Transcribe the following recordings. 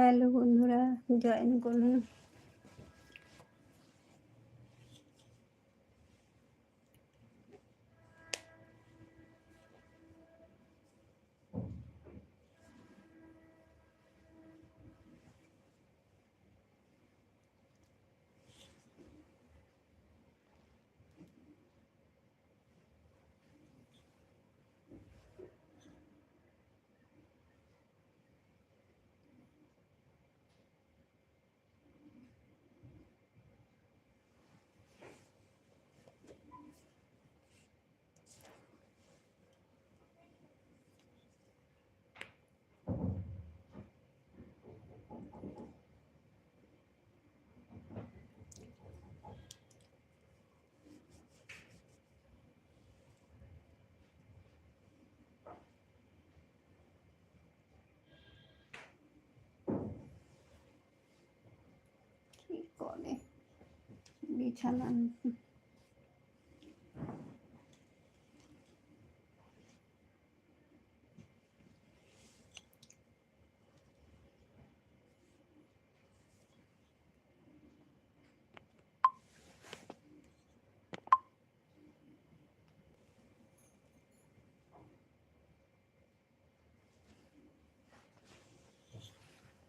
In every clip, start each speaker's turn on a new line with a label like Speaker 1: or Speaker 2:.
Speaker 1: Hello বন্ধুরা join করুন কি করে বিছানা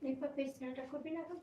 Speaker 2: দেখো পেছনাটা করবি না এখন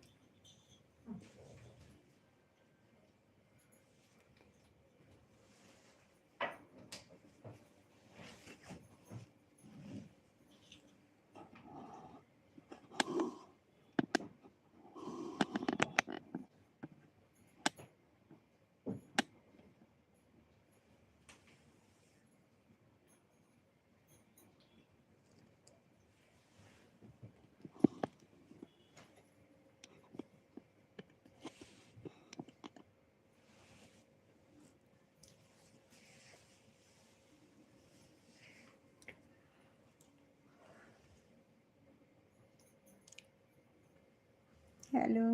Speaker 1: হ্যালো।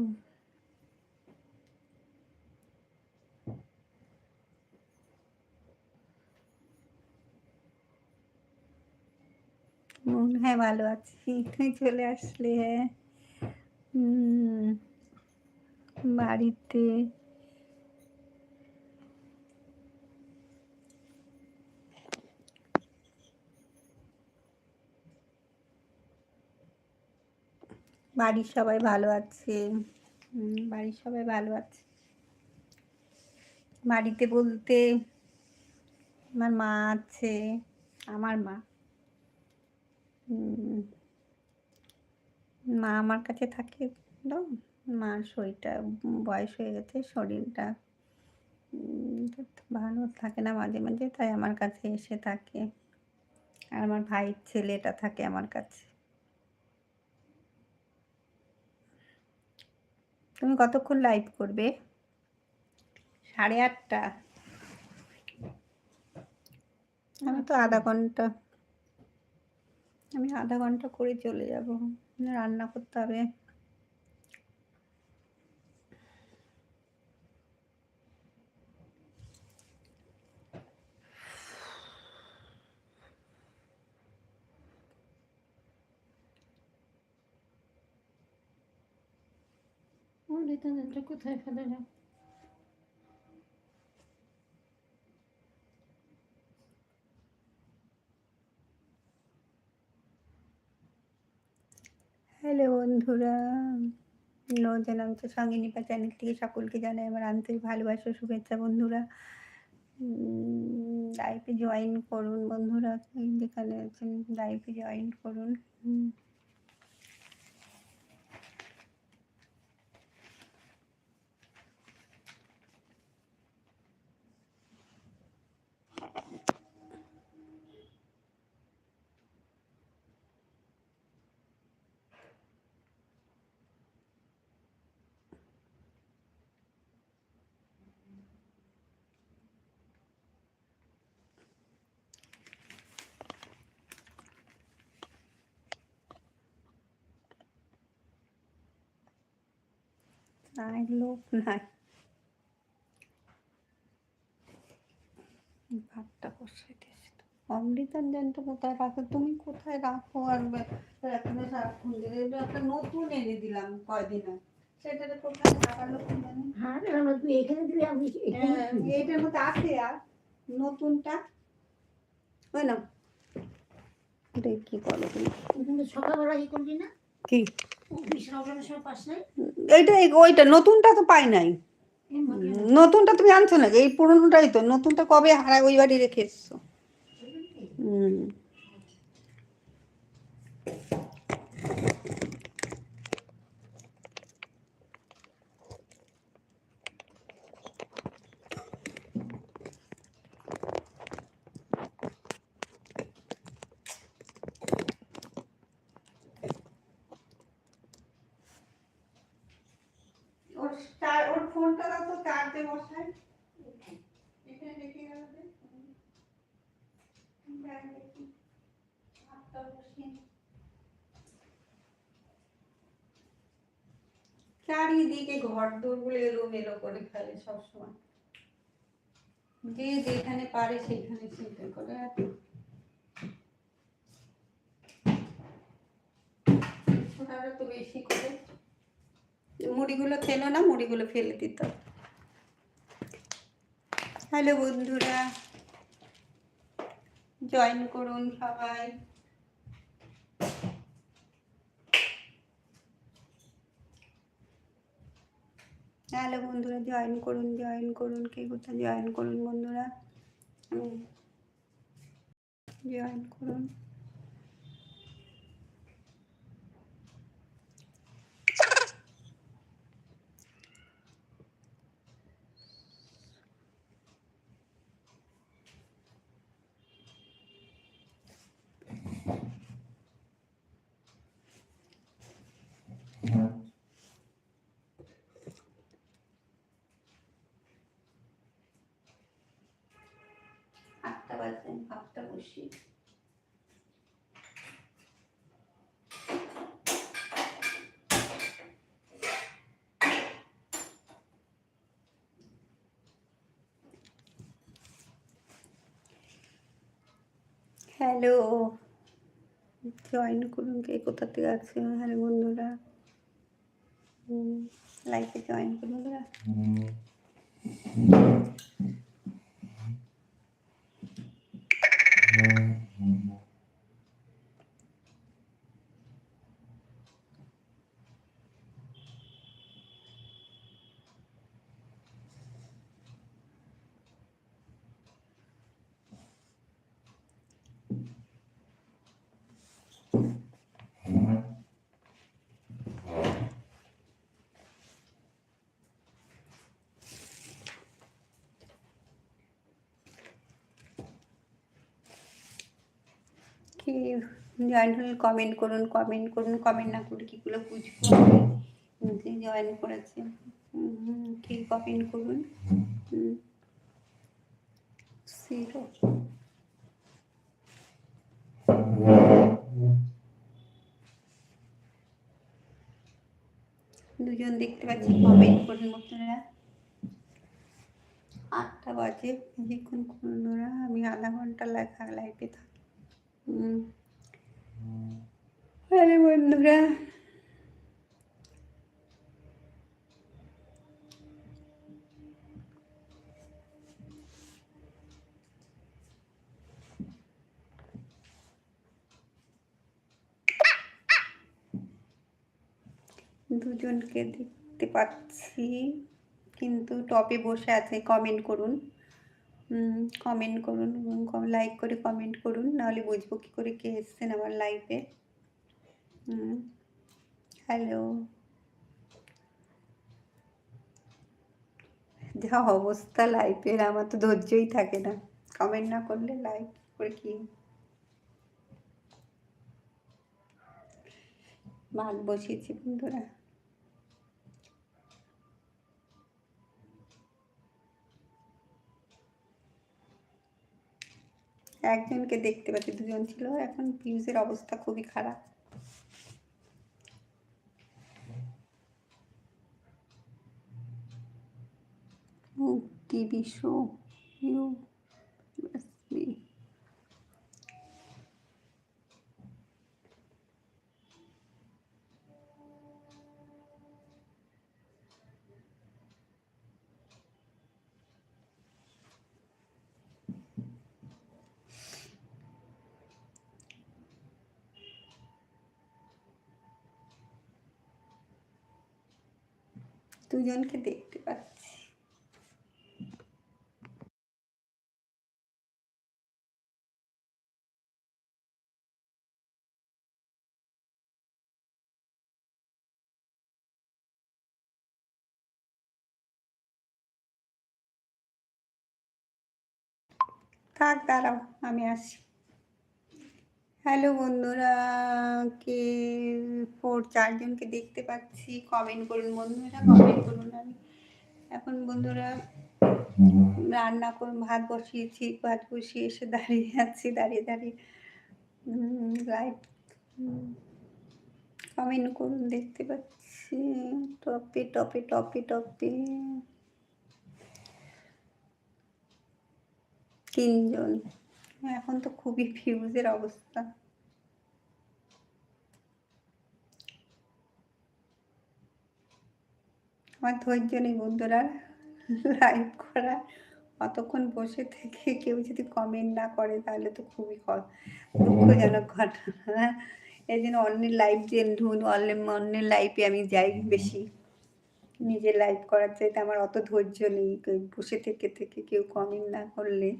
Speaker 1: হ্যাঁ ভালো আছি। তুই চলে আসলে হ্যাঁ? বাড়িতে বাড়ির সবাই ভালো আছে। বাড়ির সবাই ভালো আছে। বাড়িতে বলতে আমার মা আছে আমার মা? মা আমার কাছে থাকে তো মার শরীরটা বয়স হয়ে গেছে শরীরটা ভালো থাকে না মাঝে মাঝে তাই আমার কাছে এসে থাকে। আর আমার ভাইয়ের ছেলেটা থাকে আমার কাছে। তুমি কতক্ষণ লাইভ করবে? সাড়ে আটটা। আমি তো আধা ঘণ্টা। আমি আধা ঘণ্টা করে চলে যাব। রান্না করতে হবে।
Speaker 2: ডিটারজেন্টটা কোথায় ফেলে যাও
Speaker 1: হ্যালো বন্ধুরা। নজর নামছে সঙ্গে নিপা চ্যানেল থেকে সকলকে জানাই আমার আন্তরিক ভালোবাসা, শুভেচ্ছা বন্ধুরা। লাইভে জয়েন করুন বন্ধুরা। যেখানে আছেন লাইভে জয়েন করুন। নাই লোক নাই। ভাতটা বসাই দিয়েছি কোথায় রাখো? তুমি কোথায় রাখো আর এখানে সারাক্ষণ এটা একটা নতুন এনে দিলাম কয়দিন আগে। সেটাতে কোথায় লাগালো কি জানি।
Speaker 2: হ্যাঁ তুই এখানে দিলে আমি এখানে
Speaker 1: হ্যাঁ,
Speaker 2: দিই।
Speaker 1: এইটার মধ্যে আছে আর নতুনটা। ওই না দেখ করো তুমি?
Speaker 2: সকালবেলা কি করবি না?
Speaker 1: কি?
Speaker 2: পাস নাই?
Speaker 1: এইটা ওইটা, নতুনটা তো পাই নাই। নতুনটা তুমি আনছো নাকি? এই পুরনোটাই তো, নতুনটা কবে হারায় ওই বাড়ি রেখে এসছো? হুম ওর চার- ওর ফোনটা দাও তো চার্জে বসায় এখানে রেখে গেল যে। হুম, ব্যাগ দেখি। হাতটা বসিয়ে নি। চারিদিকে ঘর দৌড়গুলো এলোমেলো করে ফেলে সবসময়। যে যেখানে পারে সেখানে সেটা করে আর তো বেশি করে। মুড়িগুলো খেলো না, মুড়িগুলো ফেলে দিত হ্যালো বন্ধুরা জয়েন করুন সবাই। হ্যালো বন্ধুরা জয়েন করুন জয়েন করুন কে কোথায় জয়েন করুন বন্ধুরা? জয়েন করুন। বাজে ভাতটা বসিয়ে। হ্যালো জয়েন করুন কে কোথা থেকে আছে হ্যালো বন্ধুরা। লাইফে জয়েন করুন বন্ধুরা কি জয়েন হলে কমেন্ট করুন কমেন্ট করুন কমেন্ট না করে কীগুলো বুঝব? জয়েন করেছে। কি কমেন্ট করুন? দুজন দেখতে পাচ্ছি কমেন্ট করুন বন্ধুরা। আটটা বাজে, বেশিক্ষণ বন্ধুরা আমি আধা ঘণ্টা লেখা লাইফে থাকি। আরে বন্ধুরা দুজনকে দেখতে পাচ্ছি কিন্তু টপে বসে আছে কমেন্ট করুন। কমেন্ট করুন লাইক করে কমেন্ট করুন, নাহলে বুঝব কী করে কে এসছেন আমার লাইফে হ্যালো যা অবস্থা লাইফের আমার তো ধৈর্যই থাকে না। কমেন্ট না করলে লাইক করে কি? ভাত বসিয়েছি বন্ধুরা। একজনকে দেখতে পাচ্ছি দুজন ছিল। এখন ভিউজের অবস্থা খুবই খারাপ। টিভি শো ইউ দুজনকে দেখতে পাচ্ছি থাক দাঁড়াও আমি আসছি হ্যালো বন্ধুরা, কে ফোর চারজনকে দেখতে পাচ্ছি। কমেন্ট করুন বন্ধুরা কমেন্ট করুন আমি। এখন বন্ধুরা, রান্না করুন, ভাত বসিয়েছি, ভাত বসিয়ে এসে দাঁড়িয়ে আছি, দাঁড়িয়ে দাঁড়িয়ে। লাইট কমেন্ট করুন, দেখতে পাচ্ছি। টপে টপে টপে টপে। তিনজন। এখন তো খুবই ফিউজের অবস্থা। আমার ধৈর্য নেই বন্ধুরা লাইভ করা অতক্ষণ বসে থেকে কেউ যদি কমেন্ট না করে তাহলে তো খুবই দুঃখজনক ঘটনা। এই জন্য অন্যের লাইভ যে ধুন, অন্যের লাইভে আমি যাই বেশি। নিজের লাইভ করার চাইতে আমার অত ধৈর্য নেই, বসে থেকে থেকে কেউ কমেন্ট না করলে।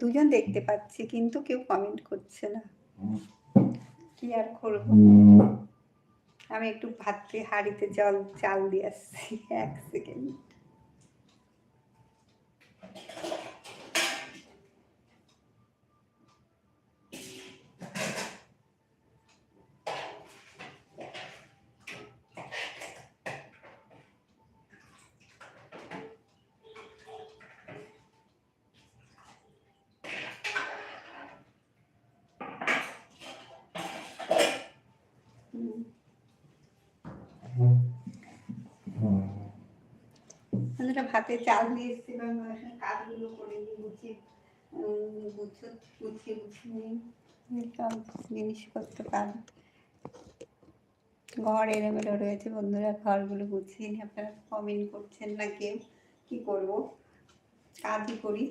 Speaker 1: দুজন দেখতে পাচ্ছি কিন্তু কেউ কমেন্ট করছে না। কি আর করব? আমি একটু ভাতকে হাড়িতে জল চাল দিয়ে আসছি এক সেকেন্ড ভাতে চাল দিয়ে এসছি এবং কাজগুলো করে গুছিয়ে গুছো, গুছিয়ে গুছিয়ে নিই। সব জিনিসপত্র কাজ। ঘর এলোমেলো রয়েছে বন্ধুরা, ঘরগুলো গুছিয়ে নিই। আপনারা কমেন্ট করছেন না কেউ, কী করব? কাজই করি।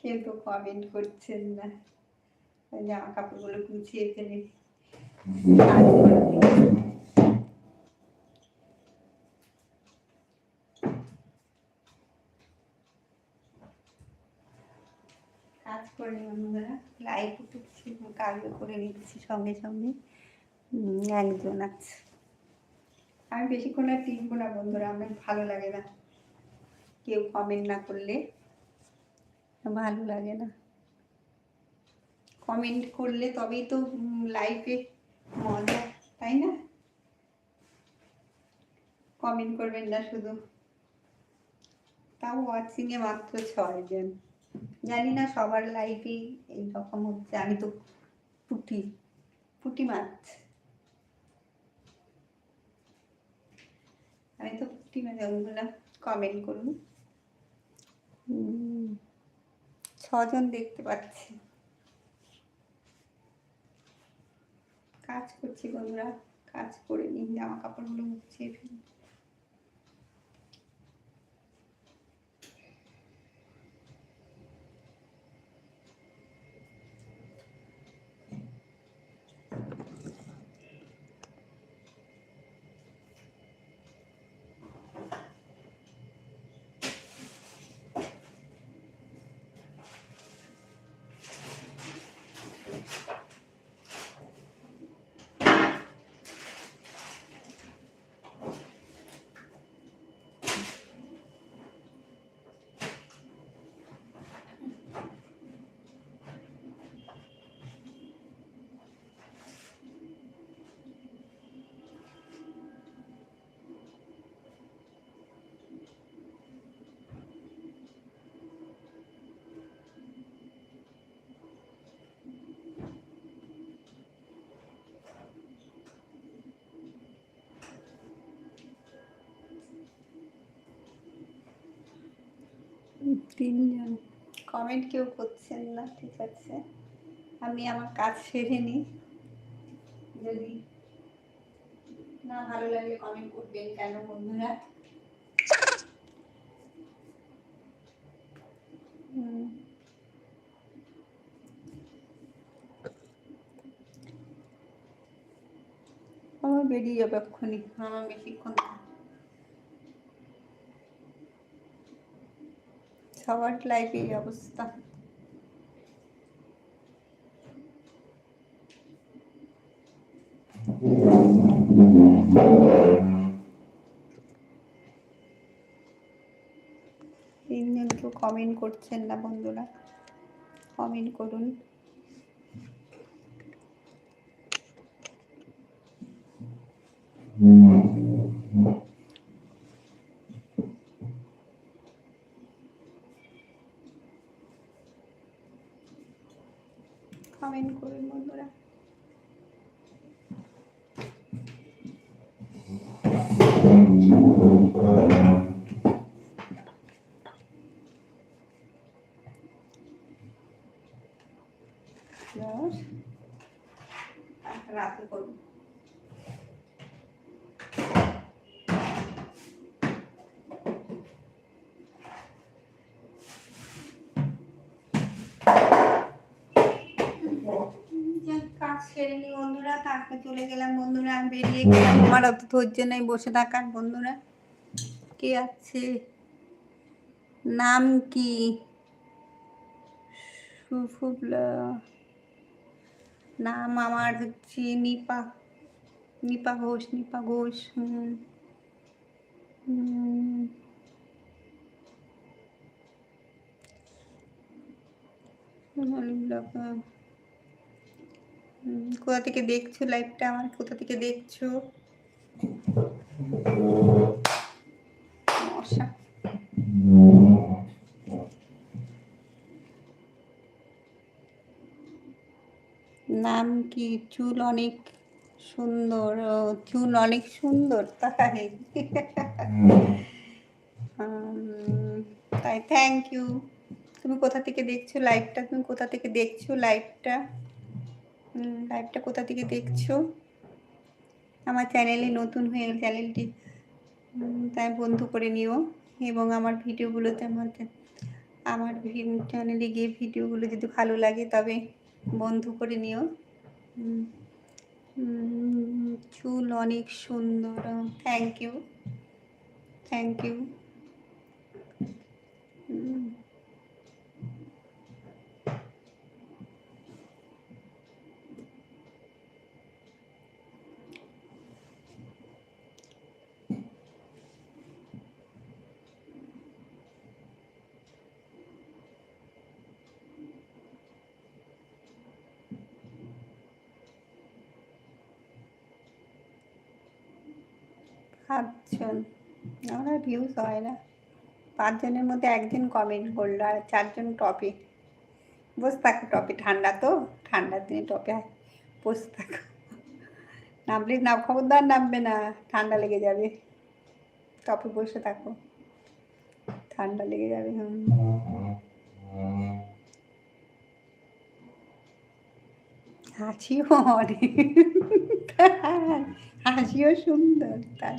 Speaker 1: কেউ তো কমেন্ট করছেন না। জামা কাপড়গুলো গুছিয়ে ফেলে। কাজ করে বন্ধুরা। লাইভ উঠেছি কাজও করে নিচ্ছি সঙ্গে সঙ্গে। একজন আছে। আমি বেশিক্ষণ আর টিকবো না বন্ধুরা আমার ভালো লাগে না। কেউ কমেন্ট না করলে ভালো লাগে না। কমেন্ট করলে তবেই তো লাইফে মজা, তাই না? কমেন্ট করবেন না শুধু। তাও ওয়াচিংয়ে মাত্র ছয়জন। জানি না সবার লাইফেই এইরকম হচ্ছে। আমি তো পুটি পুটি মাছ। আমি তো পুটি মাছ ওগুলো কমেন্ট করুন। ছজন দেখতে পাচ্ছি। কাজ করছি বন্ধুরা কাজ করে নিন জামা কাপড়গুলো গুছিয়ে ফেলি। তিনজন। কমেন্ট কেউ করছেন না ঠিক আছে। আমি আমার কাজ সেরে নিই যদি না ভালো লাগলে কমেন্ট করবেন কেন বন্ধুরা। আমার বেরিয়ে যাবে এক্ষুনি। আমার বেশিক্ষণ না। সবার লাইফে এই অবস্থা। তিনজন কেউ কমেন্ট করছেন না বন্ধুরা। কমেন্ট করুন। কমেন্ট করুন বন্ধুরা দশ আহ, রাতে করুন যাক, কাজ সেরে নি বন্ধুরা, তারপরে চলে গেলাম বন্ধুরা, আমি বেরিয়ে গেলাম। আমার অত ধৈর্য নেই, বসে থাকার বন্ধুরা। কে আছে? নাম কি? সুফুবলা নাম আমার হচ্ছে নিপা। নিপা ঘোষ নিপা ঘোষ। হুম। সোনালী কোথা থেকে দেখছ লাইভটা আমার কোথা থেকে দেখছ? নাম কি? চুল অনেক সুন্দর। চুল অনেক সুন্দর তাই? তাই থ্যাংক ইউ তুমি কোথা থেকে দেখছ লাইভটা তুমি কোথা থেকে দেখছ লাইভটা লাইভটা কোথা থেকে দেখছ? আমার চ্যানেলে নতুন হয়ে চ্যানেলটি তাই বন্ধু করে নিও। এবং আমার ভিডিওগুলোতে আমার আমার চ্যানেলে গিয়ে ভিডিওগুলো যদি ভালো লাগে, তবে বন্ধু করে নিও। চুল অনেক সুন্দর। থ্যাংক ইউ থ্যাংক ইউ পাঁচজন আমার ভিউজ হয় না। পাঁচজনের মধ্যে একজন কমেন্ট করল আর চারজন টপে। বসে থাকো টপে, ঠান্ডা তো, ঠান্ডার দিনে টপে বসে থাকো। নামলে নাম খবরদার নামবে না, ঠান্ডা লেগে যাবে। টপে বসে থাকো, ঠান্ডা লেগে যাবে, হুম। হাসিও অনেক, হাসিও সুন্দর, তাই।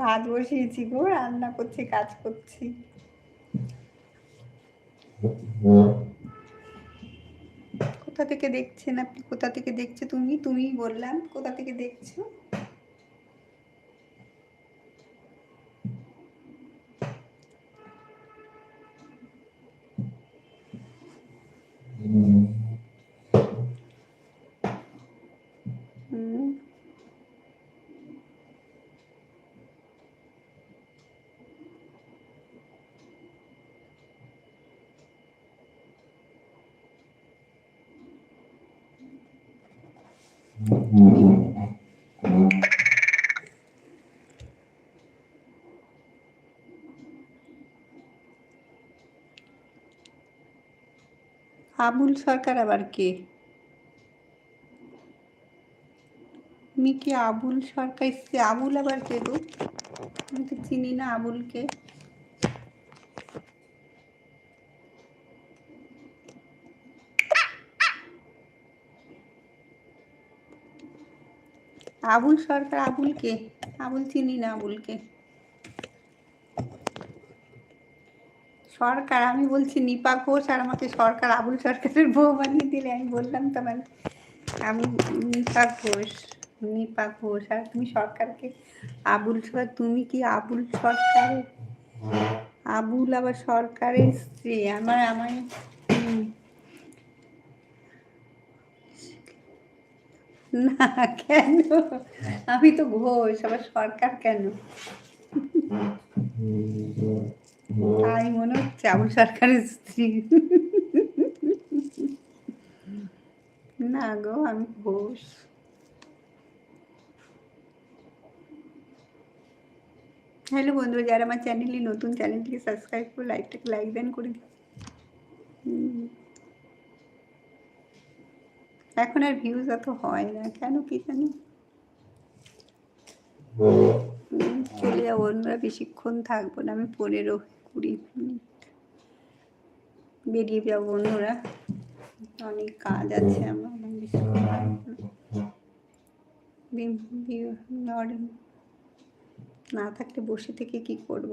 Speaker 1: ভাত বসিয়েছি গো, রান্না করছি, কাজ করছি। কোথা থেকে দেখছেন আপনি? কোথা থেকে দেখছ তুমি? তুমি বললাম, কোথা থেকে দেখছ? আবুল সরকার আবার কে? আমি কি আবুল সরকার আবুল আবার কে গো? আমি তো চিনি না আবুলকে। আবুল সরকার আবুলকে? আবুল চিনি না আবুলকে। সরকার, আমি বলছি নিপা ঘোষ আর আমাকে সরকার, আবুল সরকারের বউ বানিয়ে দিলে, আমি বললাম তো মানে আমি নিপা ঘোষ নিপা ঘোষ, আর তুমি সরকারকে আবুল সরকার তুমি কি আবুল সরকারের? আবুল আবার সরকারের স্ত্রী, আমার আমার না, কেন? আমি তো ঘোষ, আবার সরকার কেন? তাই মনে হচ্ছে আবুল সরকারের স্ত্রী। না গো আমি ঘোষ হ্যালো বন্ধুরা যারা আমার চ্যানেলটি নতুন চ্যানেলটিকে সাবস্ক্রাইব করে লাইকটাকে লাইক দেন করে দিন। এখন আর ভিউজ অত হয় না কেন কি জানি। চলে যাব অন্যরা বেশিক্ষণ থাকব না আমি পনেরো। কুড়ি মিনিট বেরিয়ে যাব অন্যরা অনেক কাজ আছে আমার না থাকলে বসে থেকে কি করব?